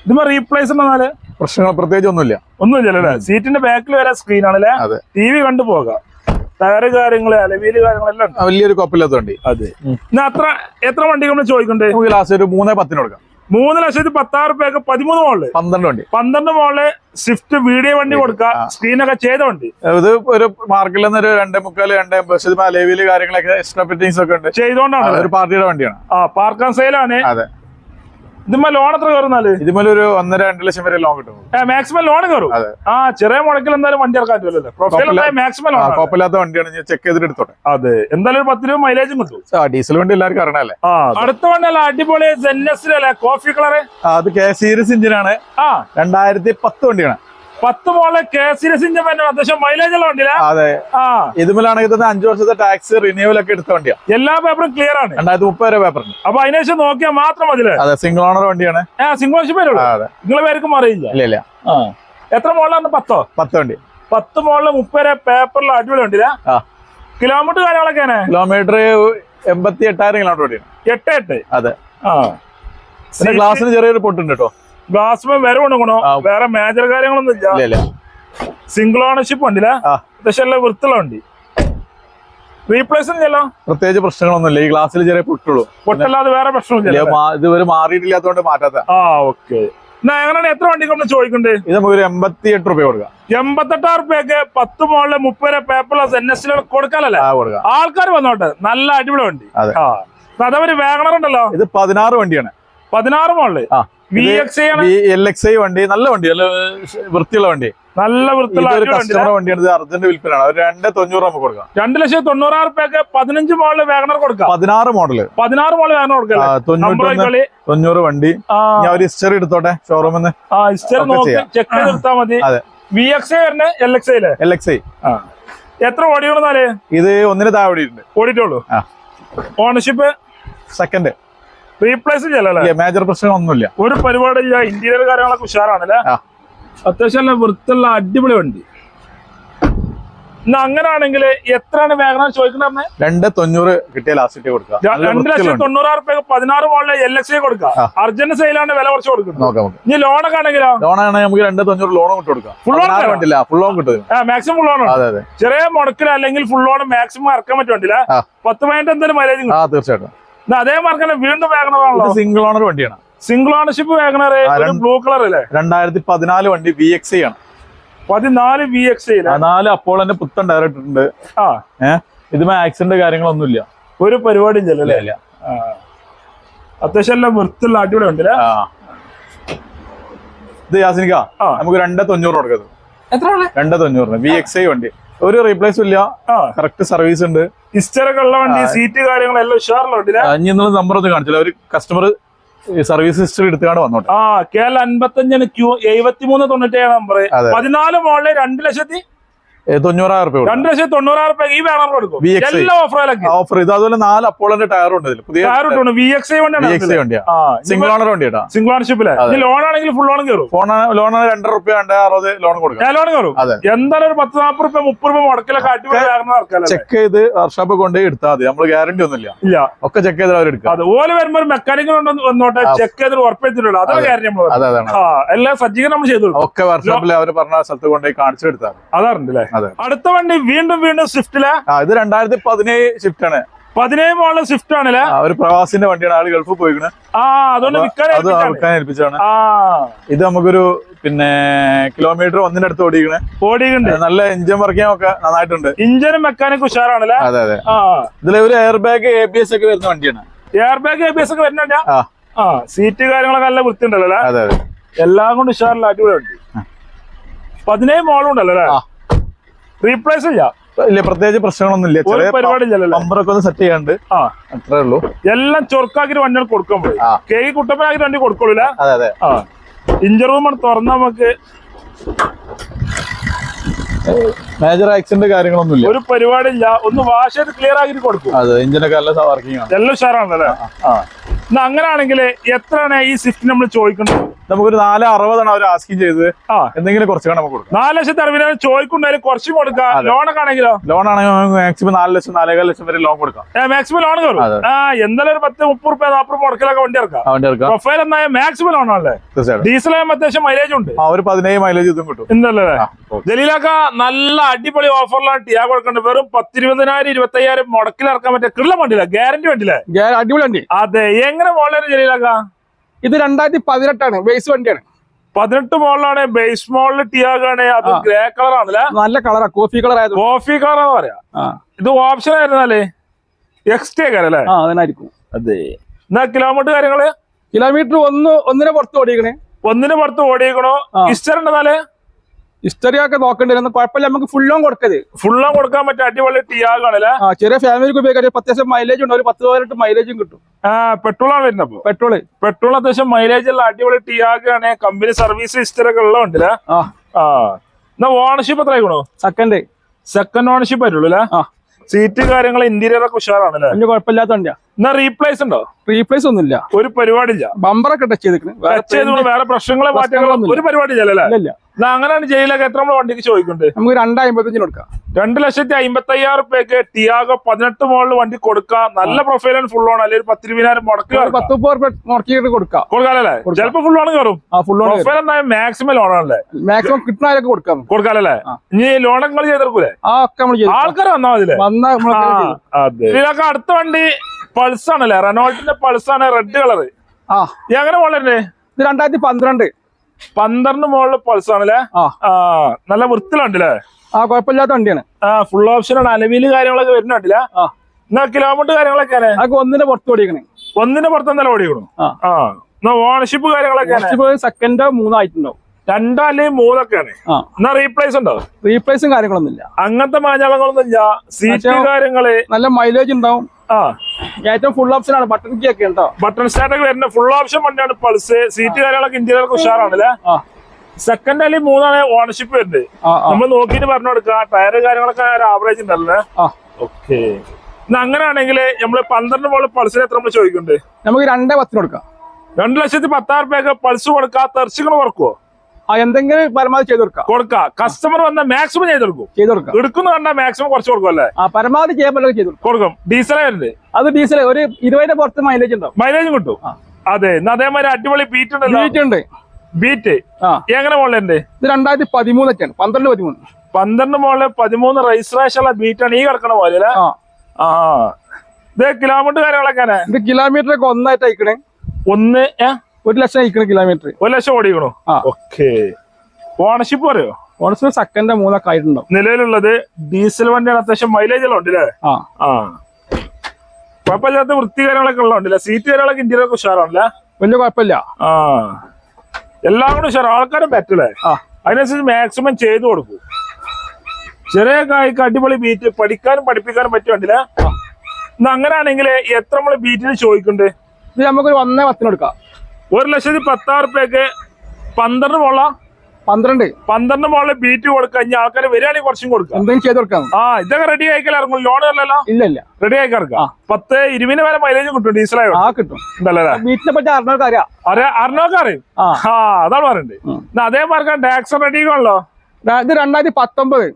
ഇതുമ്പോ റീപ്ലേസ് ഉണ്ടെന്നാൽ പ്രശ്നങ്ങൾ പ്രത്യേകിച്ച് ഒന്നുമില്ല. ഒന്നുമില്ല അല്ലേ? സീറ്റിന്റെ ബാക്കിൽ വരെ സ്ക്രീൻ ആണല്ലേ ടി വി കണ്ടു പോകാം. ടയറ് കാര്യങ്ങൾ അലവീൽ കാര്യങ്ങളെല്ലാം വലിയൊരു കുഴപ്പമില്ലാത്ത വണ്ടി. അതെ. അത്ര എത്ര വണ്ടി നമ്മൾ ചോദിക്കണ്ടേ? ലാസ്റ്റ് ഒരു മൂന്നേ പത്തിന് കൊടുക്കാം. മൂന്ന് ലക്ഷത്തി പത്താറ് റുപ്യക്ക് പതിമൂന്ന് മോളിൽ. പന്ത്രണ്ട് വണ്ടി. പന്ത്രണ്ട് മോളിൽ സ്വിഫ്റ്റ് വീഡിയോ വണ്ടി കൊടുക്കുക സ്ക്രീനൊക്കെ ചെയ്ത വണ്ടി. ഇത് ഒരു മാർക്കിൽ നിന്ന് ഒരു രണ്ടേ മുക്കാൽ രണ്ടേ അലേവിൽ കാര്യങ്ങളൊക്കെ എക്സ്ട്രാ ഫിറ്റിംഗ്സ് ഒക്കെ ഉണ്ട്. ചെയ്തോണ്ടാണ്. ഒരു പാർട്ടിയുടെ വണ്ടിയാണ്. ആ പാർക്ക് ആൻഡ് സെയിലാണ് അതെ. ഇതുമ്മ ലോൺ എത്ര കയറുന്നാൽ? ഇതുപോലെ ഒരു ഒന്നര രണ്ട് ലക്ഷം വരെ ലോൺ കിട്ടും. മാക്സിമം ലോൺ കയറും? ആ ചെറിയ മുടക്കിൽ എന്തായാലും വണ്ടി ഇറക്കാൻ. മാക്സിമം ലോൺ കുഴപ്പമില്ലാത്ത വണ്ടിയാണ്. ചെക്ക് ചെയ്തിട്ട് എടുത്തോട്ടെ. അതെ. എന്തായാലും ഒരു പത്ത് രൂപ മൈലേജും കിട്ടും. ഡീസൽ വണ്ടി എല്ലാവർക്കും അറിയണല്ലേ അടുത്ത വണ്ടി അല്ല? അടിപൊളി കോഫി കളറ് അത് കെ സീരീസ് എഞ്ചിനാണ് ആ. രണ്ടായിരത്തി പത്ത് വണ്ടിയാണ്. പത്ത് മോളെ കെ സി ഇഞ്ചൻ തന്നെ അത്യാവശ്യം മൈലേജ് ഉള്ള വണ്ടിയില്ല അതെ. ആ. ഇതുമലാണെങ്കിൽ തന്നെ അഞ്ചു വർഷത്തെ ടാക്സ് റിന്യൂവൽ ഒക്കെ എടുത്ത വണ്ടിയാ. എല്ലാ പേപ്പറും ക്ലിയർ ആണ്. രണ്ടായിരത്തി മുപ്പത് വരെ പേപ്പർ അപ്പൊ അതിനുശേഷം നോക്കിയാൽ മാത്രം മതി അതെ സിംഗിൾ ഓണർ വണ്ടിയാണ്. ആ സിംഗിൾ പേരുള്ളൂ ആ, അതെ. നിങ്ങളെ പേർക്കും അറിയില്ല. ഇല്ല ഇല്ല. ആ. എത്ര മോളിലാണ് പത്തോ? പത്ത് വണ്ടി. പത്ത് മോളിൽ മുപ്പത് പേപ്പറിൽ അടിപൊളി വണ്ടിയില്ല ആ. കിലോമീറ്റർ കാര്യങ്ങളൊക്കെയാണ് കിലോമീറ്റർ എൺപത്തി എട്ടായിരം കിലോമീറ്റർ വണ്ടിയാണ് എട്ട് എട്ട്. അതെ. ആ. പിന്നെ ഗ്ലാസ്സിന് ചെറിയൊരു പൊട്ടുണ്ട് കേട്ടോ ഗ്ലാസ് വരെ കൊണ്ടുപോകണോ. വേറെ മേജർ കാര്യങ്ങളൊന്നും ഇല്ല. സിംഗിൾ ഓണർഷിപ്പ് ഉണ്ടല്ലേ? അത്യാവശ്യം എല്ലാം വൃത്തിയുള്ള വണ്ടി. റീപ്ലേസ് ചെയ്യല്ലോ പ്രത്യേകിച്ച് പ്രശ്നങ്ങളൊന്നുമില്ല. ഈ ഗ്ലാസ്സിൽ ചെറിയ പൊട്ടുള്ളൂ. പൊട്ടല്ലാതെ വേറെ പ്രശ്നമില്ല ഇതുവരെ മാറിയിട്ടില്ലാത്തതുകൊണ്ട് മാറ്റാത്ത. ആ ഓക്കെ എങ്ങനെയാണ് എത്ര വണ്ടി നമ്മൾ ചോദിക്കണ്ടേ? ഇത് നമുക്ക് ഒരു എൺപത്തി എട്ട് രൂപ കൊടുക്കാം. എൺപത്തെട്ടായിരം റുപ്യക്ക് പത്ത് മോളിലെ മുപ്പത് പേപ്പർലെസ് എൻ എസ് കൊടുക്കാനല്ലേ? ആൾക്കാർ വന്നോട്ടെ. നല്ല അടിപൊളി വണ്ടി. അതെ. ആ. അതവര് വേഗണറുണ്ടല്ലോ ഉണ്ടല്ലോ? ഇത് പതിനാറ് വണ്ടിയാണ്. പതിനാറ് മോളിൽ? എൽ എക്സ് ഐ വണ്ടി നല്ല വണ്ടി നല്ല വൃത്തിയുള്ള വണ്ടി. നല്ല വൃത്തിയുള്ള കസ്റ്റമർ വണ്ടിയാണ് അർജന്റ് വിൽപ്പനയാണ്. ഒരു രണ്ട് തൊണ്ണൂറ് നമുക്ക് കൊടുക്കാം. രണ്ട് ലക്ഷത്തി തൊണ്ണൂറായിരം റുപ്യക്ക് പതിനഞ്ച് മോളിൽ വാഗണർ കൊടുക്കാം. പതിനാറ് മോഡൽ പതിനാറ് മോഡൽ വാഗണർ കൊടുക്കാം തൊണ്ണൂറ് വണ്ടി. ഞാൻ ഒരു ഹിസ്റ്ററി എടുത്തോട്ടെ ഷോറൂമിൽ നിന്ന് ഹിസ്റ്ററി നോക്കി ചെക്ക് ചെയ്ത് എടുത്താൽ മതി. വി എക്സ് ഐ വരണേ L X L X I എത്ര ഓടിയോണെന്നാലേ? ഇത് ഒന്നിന് താഴെ ഓടിയിട്ടുണ്ട്. ഓടിയിട്ടുള്ളൂ. ഓണർഷിപ്പ് സെക്കൻഡ് റീപ്ലേസ് ചെയ്യല്ലേ മേജർ പ്രശ്നമൊന്നുമില്ല ഒരു പരിപാടി ഇന്റീരിയർ കാര്യങ്ങളൊക്കെ ഉഷാറാണല്ലേ. അത്യാവശ്യം നല്ല വൃത്തിയുള്ള അടിപൊളി വണ്ടി. എന്നാ അങ്ങനാണെങ്കിൽ എത്രയാണ് വേഗം ചോദിക്കണേ രണ്ട് തൊണ്ണൂറ് കിട്ടിയ ലാസ്റ്റ് കൊടുക്കുക. രണ്ട് ലക്ഷം. തൊണ്ണൂറായിരം റുപ്യ പതിനാറ് മോളിലെ എൽ എക്സ് ഐ കൊടുക്കാം ആ. അർജന്റ് സെയിലാണ് വില കുറച്ച് കൊടുക്കുന്നത്. ഇനി ലോണൊക്കെ ആണെങ്കിലോ? ലോൺ ആണെങ്കിൽ നമുക്ക് രണ്ട് തൊണ്ണൂറ് ലോണും ഇട്ട് കൊടുക്കാം. ഫുൾ ലോൺ വേണ്ടില്ല. ഫുൾ ലോൺ കിട്ടും. മാക്സിമം ഫുൾ ലോൺ ചെറിയ മുടക്കിൽ അല്ലെങ്കിൽ ഫുൾ ലോൺ മാക്സിമം ഇറക്കാൻ പറ്റുന്നില്ല. പത്ത് പതിനെട്ട് എന്തായാലും മൈലേജ് തീർച്ചയായിട്ടും. അതേ മാർക്കന്നെ വീണ്ടും വാഗണറാണല്ലോ സിംഗിൾ ഓണർ വണ്ടിയാണ്. Single ownership WagonR blue colour അല്ലേ? രണ്ടായിരത്തി പതിനാല് വണ്ടി വി എക്സ് ആണ്. പതിനാല് വി എക്സ് നാല് അപ്പോൾ തന്നെ പുത്തൻ ഡയറക്ടർ ഉണ്ട് ആ. ഏഹ് ഇതുമേ ആക്സിഡന്റ് കാര്യങ്ങളൊന്നും ഇല്ല. ഒരു പരിപാടിയും ചെല്ലല്ലേ ഇല്ല ആ. അത്യാവശ്യം എല്ലാം വൃത്തിയുള്ള അടിപൊളി ഉണ്ടല്ലേ ആ. ഇത് യാസിനിക്ക നമുക്ക് രണ്ട് തൊണ്ണൂറ് കൊടുക്കുന്നത് എത്ര രണ്ട് തൊണ്ണൂറിന് വി എക്സ് ഐ വണ്ടി. ഒരു റീപ്ലേസും ഇല്ല. കറക്റ്റ് സർവീസ് ഉണ്ട്. ഹിസ്റ്ററൊക്കെ ഉള്ള വണ്ടി സീറ്റ് കാര്യങ്ങളെല്ലാം വണ്ടിയില്ലേ എന്നുള്ള നമ്പർ ഒന്നും കാണിച്ചില്ല. ഒരു കസ്റ്റമർ സർവീസ് ഹിസ്റ്ററി എടുത്തുകൊണ്ട് വന്നോട്ടെ. ആ കേരള എൽ അൻപത്തഞ്ചിന് ക്യൂ എഴുപത്തിമൂന്ന് തൊണ്ണൂറ്റേഴ് നമ്പർ. പതിനാല് മോളിലെ രണ്ട് ലക്ഷത്തി തൊണ്ണൂറായിരം രൂപ രണ്ട് ലക്ഷത്തി തൊണ്ണൂറായിരം രൂപ ഈ ബാനർ കൊടുക്കും. എല്ലാ ഓഫറുകളൊക്കെ. ഓഫർ ഇത് അതുപോലെ നാല് അപ്പോളന്റെ ടയർ ഉണ്ട് പുതിയ tyre I V X I വണ്ടിയാണ് സിംഗിൾ ഓണർ വണ്ടി സിംഗിൾ ഓണർഷിപ്പിൽ. ലോൺ ആണെങ്കിൽ ഫുൾ ലോൺ കയറും ഫോൺ ലോൺ രണ്ടര റുപ്യ രണ്ട് അറുപത് ലോൺ കൊടുക്കാം. ലോൺ കയറും എന്തായാലും ഒരു പത്ത് നാൽപ്പത് റുപ്യ മുപ്പത് രൂപ മുടക്കിലൊക്കെ ചെക്ക് ചെയ്ത് വർക്ക്ഷോപ്പ് കൊണ്ടുപോയി എടുത്താൽ മതി. നമ്മൾ ഗ്യാരണ്ടി ഒന്നുമില്ല. ഇല്ല. ഒക്കെ ചെക്ക് ചെയ്ത് അവർ എടുക്കാം. അത് ഓൽ വരുമ്പോ ഒരു മെക്കാനിക്കൽ വന്നോട്ടെ. ചെക്ക് ചെയ്ത് ഉറപ്പിച്ചിട്ടുള്ളൂ. അതാണ് അതെ. കാര്യം നമ്മൾ എല്ലാ സജ്ജീകരണം നമ്മൾ ചെയ്തു. ഒക്കെ വർക്ക്ഷോപ്പിൽ അവർ പറഞ്ഞ സ്ഥലത്ത് കൊണ്ടുപോയി കാണിച്ചെടുത്താൽ അതാണ് അല്ലേ അടുത്ത വണ്ടി വീണ്ടും വീണ്ടും സ്വിഫ്റ്റിലെ. ഇത് രണ്ടായിരത്തി പതിനേഴ് സ്വിഫ്റ്റ് ആണ് പതിനേഴ് മോളിലെ സ്വിഫ്റ്റ് ആണല്ലേ? ഒരു പ്രവാസിന്റെ വണ്ടിയാണ്. ആൾ ഗൾഫ് പോയിക്കണ്. ആ അത് ഏൽപ്പിച്ചാണ്. ഇത് നമുക്കൊരു പിന്നെ കിലോമീറ്റർ ഒന്നിന്റെ അടുത്ത് ഓടിക്കണ്. ഓടിയുണ്ട് നല്ല എഞ്ചിൻ വർക്കിംഗ് ഒക്കെ നന്നായിട്ടുണ്ട്. ഇഞ്ചിനും മെക്കാനിക് ഉഷാറാണല്ലേ? അതെ അതെ. ആ. ഇതിലെ ഒരു air bag A B S ഒക്കെ വരുന്ന വണ്ടിയാണ്. Air bag A B S ഒക്കെ വരുന്നുണ്ട്? ആ. സീറ്റ് കാര്യങ്ങളൊക്കെ നല്ല വൃത്തിയുണ്ടല്ലോ അല്ലേ? അതെ അതെ. എല്ലാം കൊണ്ട് ഉഷാറില്ല അടിപൊളി വണ്ടി. പതിനേഴ് മോളും ഉണ്ടല്ലോ അല്ലേ. റീപ്ലേസ് ഇല്ല. ഇല്ല പ്രത്യേകിച്ച് പ്രശ്നങ്ങളൊന്നുമില്ല. ചെറിയ പരിപാടിയില്ലല്ലോ നമ്പറൊക്കെ ഒന്ന് സെറ്റ് ചെയ്യാണ്ട് ആ. അത്രേ ഉള്ളൂ. എല്ലാം ചൊറുക്കാക്കി വണ്ടികൾ കൊടുക്കാൻ പോയി. കേക്ക് കുട്ടപ്പനാക്കി വണ്ടി കൊടുക്കുള്ളൂല അതെ അതെ. ആ. ഇഞ്ചർ റൂം തുറന്ന നമുക്ക് മേജർ ആക്സിഡന്റ് കാര്യങ്ങളൊന്നും ഇല്ല ഒരു പരിപാടി ഇല്ല. ഒന്ന് വാഷ് ചെയ്ത് ക്ലിയർ ആക്കി കൊടുക്കും. അതെ ഇഞ്ചിനൊക്കെ എല്ലാം വർക്കിംഗ് ആണ്. എല്ലാം ഉഷാറാണല്ലേ ആ എന്നാ അങ്ങനെയാണെങ്കിൽ എത്രയാണ് ഈ സിഫ്റ്റ് നമ്മൾ ചോദിക്കുന്നത്? നമുക്കൊരു നാല് അറുപതാണ് അവർ ആസ്കിങ് ചെയ്തത് ആ. എന്തെങ്കിലും കുറച്ച് നമുക്ക് കൊടുക്കാം. നാല് ലക്ഷത്തി അറുപതിനായിരം ചോദിക്കുണ്ടായാലും കുറച്ചും കൊടുക്കാം ലോണൊക്കെ ആണെങ്കിലോ? ലോൺ ആണെങ്കിൽ മാക്സിമം നാല് ലക്ഷം നാലേകാൽ ലക്ഷം വരെ ലോൺ കൊടുക്കാം. മാക്സിമം ലോൺ കയറും എന്തായാലും ഒരു പത്ത് മുപ്പത് റുപ്യ നാപ്പത് മുടക്കലൊക്കെ വണ്ടി ഇറക്കാം പ്രൊഫൈൽ എന്നായ മാക്സിമം ലോൺ ആണല്ലേ? തീർച്ചയായിട്ടും. ഡീസൽ ആകുമ്പോൾ അത്യാവശ്യം മൈലേജ് ഉണ്ട്. ആ ഒരു പതിനേഴ് മൈലേജ് ഇതും കിട്ടും. എന്തല്ലേ ആ, ജലീലാക്ക നല്ല അടിപൊളി ഓഫറിലാണ് ടിയാ കൊടുക്കേണ്ടത് വെറും പത്തിരുപതിനായിരം ഇരുപത്തി അയ്യായിരം മുടക്കിലിറക്കാൻ പറ്റിയ കിള്ള വണ്ടിയില്ല? ഗ്യാരണ്ടി വണ്ടിയില്ലേ? അടിപൊളി വണ്ടി. അതെ. എങ്ങനെ മോളാണ് ജലീലാക്ക? ഇത് രണ്ടായിരത്തി പതിനെട്ടാണ് ബേസ് വണ്ടിയാണ്. പതിനെട്ട് മോളിലാണ് ബേസ് മോളിൽ ടിയാഗാണ് അത് ഗ്രേ കളർ ആണല്ലേ? നല്ല കളറാ കോഫി കളർ ആയത് കോഫി കളർ എന്ന് പറയാ. ഇത് ഓപ്ഷൻ ആയിരുന്നാലേ? എക്സ്ട്രാ ആ അതിനായിരിക്കും. അതെ. എന്നാ കിലോമീറ്റർ കാര്യങ്ങൾ? കിലോമീറ്റർ ഒന്ന് ഒന്നിനെ പുറത്ത് ഓടിക്കണേ. ഒന്നിന് പുറത്ത് ഓടിക്കണോ ഇസ്റ്റർ ഇഷ്ടണ്ടെന്നാൽ ഹിസ്റ്ററി ഒക്കെ നോക്കേണ്ടി വരുന്ന കുഴപ്പമില്ല നമുക്ക് ഫുൾ ഓൺ കൊടുക്കത് ഫുള്ളും കൊടുക്കാൻ പറ്റിയ അടിപൊളി ടിയാഗാണല്ലേ ആ ചെറിയ ഫാമിലിക്ക് ഉപയോഗിക്കാൻ അത്യാവശ്യം മൈലേജ് ഉണ്ട്. ഒരു പത്ത് പതിനെട്ട് മൈലേജും കിട്ടും. ആ പെട്രോൾ ആണ് വരുന്നപ്പോ പെട്രോൾ പെട്രോൾ അത്യാവശ്യം മൈലേജ് ഉള്ള അടിപൊളി ടിയാഗാണ് കമ്പനി സർവീസ് ഹിസ്റ്ററി ഒക്കെ ഉള്ളതുണ്ടല്ലേ ആ. ആ. എന്നാ ഓണർഷിപ്പ് എത്ര ആയിക്കണോ? സെക്കൻഡ് സെക്കൻഡ് ഓണർഷിപ്പ് വരുള്ളൂ അല്ലേ? ആ. സീറ്റ് കാര്യങ്ങൾ ഇന്റീരിയർ ഒക്കെ ഉഷാറാണല്ലേ വലിയ കുഴപ്പമില്ലാത്ത വണ്ടിയാ എന്നാ റീപ്ലേസ് ഉണ്ടോ? റീപ്ലേസ് ഒന്നുമില്ല. ഒരു പരിപാടി ഇല്ല ബമ്പറൊക്കെ ടച്ച് ചെയ്തിട്ടുണ്ട് വേറെ ടച്ച് ചെയ്തുകൊണ്ട് വേറെ പ്രശ്നങ്ങളോ മാറ്റങ്ങളോ ഒരു പരിപാടി ഇല്ലല്ലേ ഇല്ല, ഇല്ല. എന്നാ അങ്ങനെയാണ് ജയിലൊക്കെ എത്ര നമ്മൾ വണ്ടിക്ക് ചോദിക്കുന്നുണ്ട് നമുക്ക് രണ്ടായിരത്തി കൊടുക്കാം. രണ്ട് ലക്ഷത്തി അമ്പത്തി അയ്യായിരം റുപ്യക്ക് ടിയാഗോ പതിനെട്ട് മോളിൽ വണ്ടി കൊടുക്കാം. നല്ല പ്രൊഫൈലാണ് ഫുൾ ഓൺ അല്ലെങ്കിൽ പത്ത് പത്തിരുപതിനായിരം മുടക്കുക പത്ത് മുപ്പത് മുടക്കിയിട്ട് കൊടുക്കാം. കൊടുക്കാലല്ലേ കൊടുക്കാം. ചിലപ്പോ ഫുൾ ഓൺ കയറും. പ്രൊഫൈൽ എന്തായാലും മാക്സിമം ലോൺ ആണല്ലേ? മാക്സിമം കിട്ടുന്നവരൊക്കെ കൊടുക്കാം? കൊടുക്കാലല്ലേ ആ. ഇനി നിങ്ങൾ ചെയ്തെടുക്കൂലേ? ആ ആൾക്കാർ വന്നാൽ മതില്ലേ ഇതൊക്കെ അടുത്ത വണ്ടി പൾസ് ആണല്ലേ? റെനോൾട്ടിന്റെ പൾസ് ആണ് റെഡ് കളർ ആ. എങ്ങനെ മോളല്ലേ ഇത് രണ്ടായിരത്തി പന്ത്രണ്ട് പന്ത്രണ്ട് മോളിൽ പൾസ് ആണല്ലേ? ആ. ആ നല്ല വൃത്തിലുണ്ടല്ലേ ആ കുഴപ്പമില്ലാത്ത വണ്ടിയാണ്. ആ ഫുൾ ഓപ്ഷൻ ആണ്. അലവിൽ കാര്യങ്ങളൊക്കെ വരുന്നുണ്ടല്ലേ? എന്നാ കിലോമീറ്റർ കാര്യങ്ങളൊക്കെയാണ് അതൊക്കെ ഒന്നിനെ പുറത്ത് ഓടിക്കണേ ഒന്നിന്റെ പുറത്ത് എന്തായാലും ഓടിക്കണു ആ. എന്നാ ഓണർഷിപ്പ് കാര്യങ്ങളൊക്കെ സെക്കൻഡോ മൂന്നോ ആയിട്ടുണ്ടോ രണ്ടോ അല്ലെങ്കിൽ മൂന്നൊക്കെയാണ് എന്നാ റീപ്ലേസ് ഉണ്ടോ? റീപ്ലേസും കാര്യങ്ങളൊന്നുമില്ല അങ്ങനത്തെ മാഞ്ഞാളങ്ങളൊന്നും ഇല്ല. സീറ്റ് കാര്യങ്ങൾ നല്ല മൈലേജ് ഉണ്ടാവും. ഏറ്റവും ഫുൾ ഓപ്ഷൻ ആണ് ബട്ടൺ കീ ഒക്കെ ഉണ്ടോ? ബട്ടൺ സ്റ്റാർട്ട് ഒക്കെ വരുന്ന ഫുൾ ഓപ്ഷൻ വണ്ടിയാണ് പൾസ് സീറ്റ് കാര്യങ്ങളൊക്കെ ഇന്ത്യയിലൊക്കെ ഉഷാറാണല്ലേ? സെക്കൻഡ് അല്ലെങ്കിൽ മൂന്നാണ് ഓണർഷിപ്പ് വരുന്നത്. നമ്മൾ നോക്കിയിട്ട് പറഞ്ഞു കൊടുക്കുക ടയർ കാര്യങ്ങളൊക്കെ ഒരു ആവറേജ് ഉണ്ടല്ലേ? ഓക്കെ അങ്ങനെയാണെങ്കിൽ നമ്മൾ പന്ത്രണ്ട് പോലെ പൾസിന് എത്ര നമ്മൾ ചോദിക്കുന്നുണ്ട്? നമുക്ക് രണ്ടേ പത്തിന് കൊടുക്കാം. രണ്ടു ലക്ഷത്തി പത്തായിരം രൂപയൊക്കെ പൾസ് കൊടുക്കുക തെർച്ചുകൾ കുറക്കുവോ? ആ എന്തെങ്കിലും പരമാവധി ചെയ്ത് കൊടുക്കാം. കൊടുക്കാം. കസ്റ്റമർ വന്ന മാക്സിമം ചെയ്ത് കൊടുക്കും. ചെയ്ത് കൊടുക്കാം. എടുക്കുന്ന കണ്ടാൽ മാക്സിമം കുറച്ച് കൊടുക്കും അല്ലേ? ആ പരമാവധി ചെയ്യാൻ പറ്റും ചെയ്ത് കൊടുക്കും. ഡീസലേ വരുന്നത്? അത് ഡീസൽ ഒരു ഇരുപതിന്റെ പുറത്ത് മൈലേജ് ഉണ്ടാവും. മൈലേജ് കിട്ടും. അതെ അതേമാതിരി അടിപൊളി ബീറ്റ് ഉണ്ടല്ലോ. ബീറ്റ് ഉണ്ട്. ബീറ്റ് എങ്ങനെ മോളിലുണ്ട് ഇത് രണ്ടായിരത്തി പതിമൂന്നൊക്കെയാണ് പന്ത്രണ്ട് പതിമൂന്ന്. പന്ത്രണ്ട് മോളിൽ പതിമൂന്ന് രജിസ്ട്രേഷൻ ഉള്ള ബീറ്റാണ് ഈ കിടക്കണ പോലെ അല്ലേ? ആ. ഇത് കിലോമീറ്റർ കാര്യങ്ങളൊക്കെ ഇത് കിലോമീറ്റർ ഒക്കെ ഒന്നായിട്ട് അയക്കണേ. ഒന്ന് ഏ? ഒരു ലക്ഷം അയക്കണ കിലോമീറ്റർ ഒരു ലക്ഷം ഓടിക്കണോ? ആ. ഓക്കെ ഓണർഷിപ്പ് പറയോ? ഓണർഷിപ്പ് സെക്കൻഡ് മൂന്നൊക്കെ ആയിട്ടുണ്ടോ. നിലവിലുള്ളത് ഡീസൽ വണ്ടിയാണ് അത്യാവശ്യം മൈലേജ് എല്ലാം ഉണ്ടല്ലേ ആ. ആ. കുഴപ്പമില്ലാത്ത വൃത്തി കാര്യങ്ങളൊക്കെ ഉള്ളതുണ്ടല്ലേ സീറ്റ് കാര്യങ്ങളൊക്കെ ഇന്ത്യയിലൊക്കെ ഉഷാറാണല്ലേ? വലിയ കുഴപ്പമില്ല. ആ. എല്ലാം കൂടെ ഉഷാറ്. ആൾക്കാരും പറ്റില്ലേ അതിനനുസരിച്ച് മാക്സിമം ചെയ്തു കൊടുക്കും. ചെറിയ കായ്ക്ക് അടിപൊളി ബീറ്റ് പഠിക്കാനും പഠിപ്പിക്കാനും പറ്റുണ്ടല്ലേ എന്നാ അങ്ങനെയാണെങ്കിൽ എത്ര നമ്മൾ ബീറ്റിന് ചോദിക്കുന്നുണ്ട് ഇത് നമുക്കൊരു ഒന്നേ പത്തിന് കൊടുക്കാം. ഒരു ലക്ഷത്തി പത്താറ് പേക്ക് പന്ത്രണ്ട് മോള പന്ത്രണ്ട്. പന്ത്രണ്ട് മോളിൽ ബീറ്റ് കൊടുക്കുക ഇനി ആൾക്കാർ വരികയാണെങ്കിൽ കുറച്ചും കൊടുക്കാം. എന്തെങ്കിലും ചെയ്ത് കൊടുക്കാം. ആ ഇതൊക്കെ റെഡി ആയിക്കല ഇറങ്ങും ലോൺ അല്ലല്ലോ ഇല്ല ഇല്ല. റെഡി ആയി ഇറക്കാം പത്ത് ഇരുപതിന് വരെ മൈലേജ് കിട്ടും ഡീസലായോ ആ കിട്ടും. ഉണ്ടല്ലേ? ബീറ്റിനെ പറ്റി അറിഞ്ഞവർക്ക് അറിയാം. അറിയാ അറിഞ്ഞോക്കെ അറിയും. ആ. അതാണ്. എന്നാ അതേ മാർക്ക ടാക്സ് റെഡിയാണല്ലോ ഇത് രണ്ടായിരത്തി പത്തൊമ്പത്.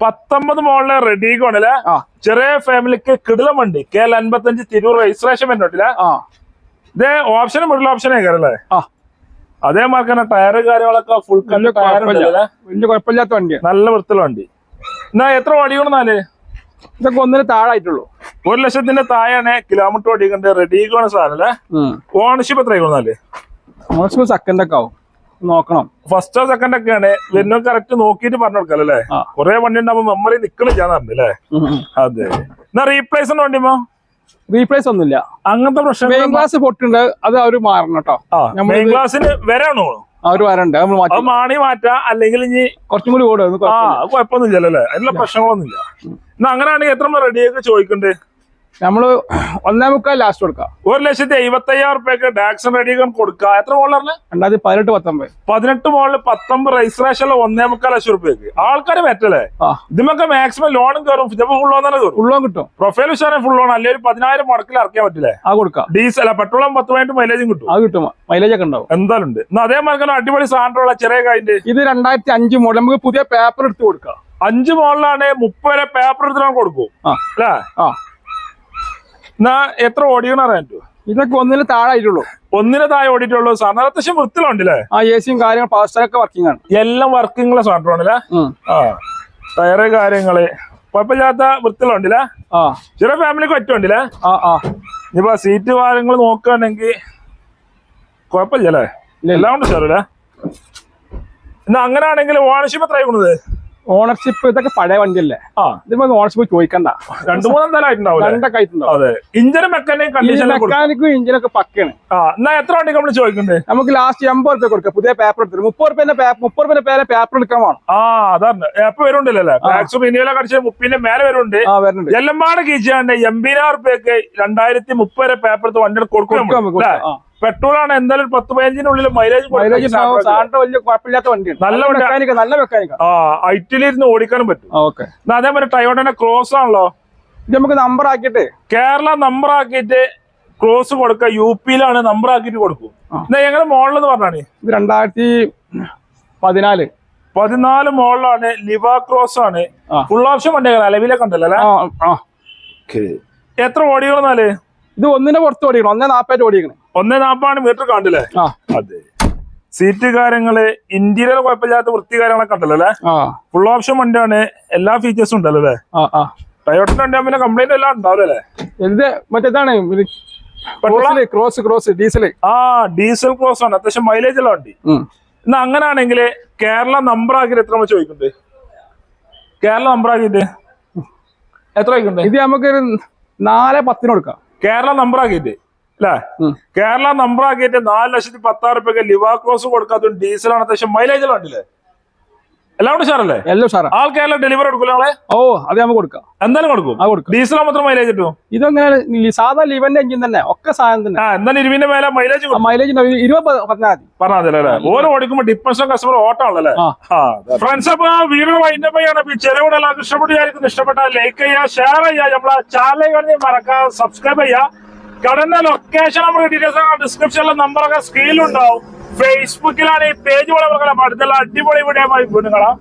പത്തൊമ്പത് മോളിലെ റെഡിയാണല്ലേ ആ. ചെറിയ ഫാമിലിക്ക് കിടിലം വണ്ടി കെ എൽ അൻപത്തഞ്ച് തിരൂർ രജിസ്ട്രേഷൻ വരുന്നുണ്ടല്ലേ ആ. ഇതേ ഓപ്ഷനും മിഡിൽ ഓപ്ഷനേ കയറല്ലേ അതേ മാർക്ക് തന്നെ ടയർ കാര്യങ്ങളൊക്കെ ഫുൾ കല്ല് ടയർ വലിയ കുഴപ്പമില്ലാത്ത വണ്ടി നല്ല വൃത്തിയുള്ള വണ്ടി. എന്നാ എത്ര ഓടിക്കണമെന്നാൽ ഇതൊക്കെ ഒന്നിന് താഴായിട്ടുള്ളൂ. ഒരു ലക്ഷത്തിന്റെ താഴെയാണ് കിലോമീറ്റർ ഓടിക്കുന്നത് റെഡി സാധനം അല്ലേ? ഓണർഷിപ്പ് എത്ര ആയിക്കണമെന്നാൽ ഓണർഷിപ്പ് സെക്കൻഡ് ഒക്കെ ആവും. നോക്കണം. ഫസ്റ്റോ സെക്കൻഡ് ആണ്. വരുന്ന കറക്റ്റ് നോക്കിയിട്ട് പറഞ്ഞു കൊടുക്കാം അല്ലേ. കുറെ വണ്ടി ഉണ്ടാവുമ്പോ മെമ്മറി നിക്കണില്ല അല്ലേ? അതെ. എന്നാ റീപ്ലേസ് ഉണ്ട് വണ്ടിമോ റീപ്ലേസ് ഒന്നുമില്ല. അങ്ങനത്തെ പ്രശ്നം ഗ്ലാസ് പൊട്ടുണ്ട് അത് അവർ മാറണം കേട്ടോ. ഗ്ലാസ്സിന് മെയിൻ ക്ലാസ്സിന് വരാണോ? അവർ ഒരു വരണ്ട് അത് മാണി മാറ്റാ. അല്ലെങ്കിൽ ഇനി കുറച്ചും കൂടി ഓടും കുഴപ്പമൊന്നുമില്ലല്ലോ അല്ലേ? അതിനുള്ള പ്രശ്നങ്ങളൊന്നുമില്ല. എന്നാ അങ്ങനെയാണെങ്കിൽ എത്ര റെഡിയൊക്കെ ചോദിക്കണ്ടേ? നമ്മൾ ഒന്നേ മുക്കാൽ ലാസ്റ്റ് കൊടുക്കാം. ഒരു ലക്ഷത്തി എഴുപത്തി അയ്യായിരം റുപ്യക്ക് ഡാക്സൺ റെഡിയൊക്കെ കൊടുക്കുക എത്ര മോളിലാണ് രണ്ടായിരത്തി പതിനെട്ട് പത്തൊമ്പത്. പതിനെട്ട് മോളിൽ പത്തൊമ്പത് രജിസ്ട്രേഷൻ ഒന്നേ മുക്കാൽ ലക്ഷം റുപ്യക്ക് ആൾക്കാർ പറ്റല്ലേ ഇതിമൊക്കെ മാക്സിമം ലോണും കയറും ഇതൊക്കെ ഫുൾ ലോൺ തന്നെ കയറും ലോൺ കിട്ടും. പ്രൊഫൈൽ ഉഷാറെ ഫുൾ ലോൺ അല്ലെങ്കിൽ ഒരു പതിനായിരം മുടക്കിൽ ഇറക്കാൻ പറ്റില്ലേ? ആ കൊടുക്കാം. ഡീസൽ പെട്രോളും പത്ത് പതിനെട്ട് മൈലേജും കിട്ടും. ആ കിട്ടും. മൈലേജ് ഒക്കെ ഉണ്ടാവും. എന്തായാലും ഉണ്ട്. എന്നാൽ അതേമാതിരി തന്നെ അടിപൊളി സാധനമുള്ള ചെറിയ കായിന്റെ ഇത് രണ്ടായിരത്തി അഞ്ച് മോഡൽ നമുക്ക് പുതിയ പേപ്പർ എടുത്ത് കൊടുക്കാം. അഞ്ച് മോളിലാണ് മുപ്പത് വരെ പേപ്പർ എടുത്തിട്ട് കൊടുക്കും. അല്ലേ? ആ. എന്നാ എത്ര ഓടിക്കണം അറിയാൻ പറ്റുമോ ഇതൊക്കെ ഒന്നിന് താഴെ ആയിട്ടുള്ളൂ. ഒന്നിന് താഴെ ഓടിയിട്ടുള്ളൂ. സാറിന് അത്യാവശ്യം വൃത്തിലുണ്ടല്ലേ ആ എ സിയും കാര്യങ്ങൾ പാസ്റ്ററൊക്കെ വർക്കിംഗ് ആണ്. എല്ലാം വർക്കിംഗ് ഉം. ആ ടയറ് കാര്യങ്ങൾ. കുഴപ്പമില്ലാത്ത വൃത്തിലുണ്ടല്ലേ ആ. ചെറിയ ഫാമിലിക്ക് പറ്റുണ്ടല്ലേ ആ ആ. ഇനിയിപ്പോ സീറ്റ് കാര്യങ്ങൾ നോക്കുകയാണെങ്കിൽ കുഴപ്പമില്ലല്ലേ. എല്ലാം ഉണ്ട് സാറല്ലേ എന്നാ അങ്ങനെയാണെങ്കിൽ ഓണർഷിപ്പ് എത്ര ആയിക്കുന്നത് ഓണർഷിപ്പ് ഇതൊക്കെ പഴയ വണ്ടിയല്ലേ? ഇതിപ്പോ ഓണർഷിപ്പ് ചോദിക്കണ്ട. രണ്ടു മൂന്നെന്തായാലും രണ്ടൊക്കെ ആയിട്ടുണ്ടാവും. അതെ. ഇഞ്ചിനും മെക്കാനിക് കണ്ടീഷൻ മെക്കാനിക്കും ഇഞ്ചിനൊക്കെ പക്കയാണ്. ആ എന്നാ എത്ര വണ്ടി നമ്മൾ ചോദിക്കണ്ടേ നമുക്ക് ലാസ്റ്റ് എൺപത് റുപ്യ കൊടുക്കാം. പുതിയ പേപ്പർ എടുത്തിട്ട്. മുപ്പത് റുപ്യന്റെ മുപ്പത് റുപ്യന്റെ പേരെ പേപ്പർ എടുക്കാൻ വേണം ആ അതാണ് എപ്പൊ വരുന്നുണ്ടല്ലേ ടാക്സ് ഇനിവെല്ലാം കടിച്ച മുപ്പിന്റെ മേലെ വരുന്നുണ്ട്. എല്ലാം കീച്ചാണ്ട് എൺപതിനായിരം റുപ്യക്ക് രണ്ടായിരത്തി മുപ്പത് വരെ പേപ്പർ എടുത്ത് വണ്ടി കൊടുക്കും പെട്രോൾ ആണ് എന്തായാലും പത്ത് പതിനഞ്ചിനുള്ളിൽ മൈലേജ് മൈലേജ് വലിയ കുഴപ്പമില്ലാത്ത വണ്ടിയാണ് നല്ല മെക്കാനിക്ക നല്ല മെക്കാനിക്ക ആ. ഐറ്റിലിരുന്ന് ഓടിക്കാനും പറ്റും. ഓക്കെ. അതേപോലെ ടയോട്ടന്റെ ക്രോസ് ആണല്ലോ? ഇത് നമുക്ക് നമ്പർ ആക്കിയിട്ട് കേരള നമ്പർ ആക്കിയിട്ട് ക്രോസ് കൊടുക്കുക. യു പിയിലാണ് നമ്പർ ആക്കിയിട്ട് കൊടുക്കും. ഞങ്ങൾ മോഡൽ എന്ന് പറഞ്ഞാണ്? ഇത് രണ്ടായിരത്തി പതിനാല്. പതിനാല് മോഡലാണ്. ലിവ ക്രോസ് ആണ്. ഫുൾ ഓപ്ഷൻ വണ്ടി നിലവിലൊക്കെ ഉണ്ടല്ലോ അല്ലേ? ആ ആ. എത്ര ഓടികളെന്നാൽ ഇത് ഒന്നിനെ പുറത്ത് ഓടിക്കണം? ഒന്നേ നാപ്പേറ്റ് ഓടിക്കണം. ഒന്നേ നാപ്പാണ് മീറ്റർ കണ്ടില്ലേ? അതെ. സീറ്റ് കാര്യങ്ങൾ ഇന്റീരിയർ കുഴപ്പമില്ലാത്ത വൃത്തി കാര്യങ്ങളൊക്കെ ഉണ്ടല്ലോ അല്ലേ? ഫുൾ ഓപ്ഷൻ വണ്ടിയാണ്. എല്ലാ ഫീച്ചേഴ്സും ഉണ്ടല്ലോ അല്ലേ? ടയോട്ടിന്റെ വണ്ടി പിന്നെ കംപ്ലൈന്റ് എല്ലാം ഉണ്ടാവില്ല ഇത് മറ്റേതാണ്? ക്രോസ് ക്രോസ് ഡീസൽ ആ ഡീസൽ ക്രോസ് ആണ്. അത്യാവശ്യം മൈലേജ് ഉള്ള വണ്ടി. എന്നാ അങ്ങനാണെങ്കിൽ കേരള നമ്പർ ആക്കി എത്ര ചോദിക്കണ്ടേ? കേരള നമ്പർ ആക്കിയിട്ട്. എത്ര ചോദിക്കുന്നുണ്ട് ഇത് നമുക്ക് നാല് പത്തിന് കൊടുക്കാം. കേരള നമ്പർ ആക്കിയിട്ട്. അല്ലേ കേരള നമ്പർ ആക്കിയിട്ട് നാല് ലക്ഷത്തി പത്താറ് രൂപയ്ക്ക് ലിവാ ക്രോസ് കൊടുക്കാത്ത ഡീസലാണ് അത്യാവശ്യം മൈലേജ് ഉള്ള വണ്ടിയില്ലേ എല്ലാം ഉണ്ട് സാറല്ലേ എല്ലാം സാറാ ആൾ കേരള ഡെലിവറി കൊടുക്കൂല നമ്മളെ ഓ അത് നമുക്ക് കൊടുക്കാം. എന്തായാലും കൊടുക്കും. അത് കൊടുക്കും. ഡീസൽ മാത്രം മൈലേജ് കിട്ടും ഇതെങ്ങനെ സാധാ ലിവന്റെ എഞ്ചിൻ തന്നെ ഒക്കെ സാധനം തന്നെ. ആ എന്തായാലും ഇരുവിന്റെ മേലെ മൈലേജ് മൈലേജ് ഇരുപത് പറഞ്ഞാൽ മതി. അല്ലേ? ഓരോ ഓടിക്കുമ്പോ ഡിപ്പെൻഷൻ കസ്റ്റമർ ഓട്ടോ ആണല്ലേ ഫ്രണ്ട്സ് അപ്പൊ വീഡിയോ വൈൻഡപ്പ് ചെയ്യാണ്. ചെലവിടെ എല്ലാവർക്കും ഇഷ്ടപ്പെട്ടു ഇഷ്ടപ്പെട്ടാൽ ലൈക്ക് ചെയ്യുക ഷെയർ ചെയ്യുക. നമ്മളെ ചാനൽ മറക്കാതെ സബ്സ്ക്രൈബ് ചെയ്യുക. കടന്ന ലൊക്കേഷൻ നമ്മുടെ ഡീറ്റെയിൽസ് ഡിസ്ക്രിപ്ഷനിലെ നമ്പറൊക്കെ സ്ക്രീനിലുണ്ടാവും ഫേസ്ബുക്കിലാണ് ഈ പേജ് വളരെ അടുത്തുള്ള അടിപൊളി വീഡിയോ വീണ്ടും കാണാം.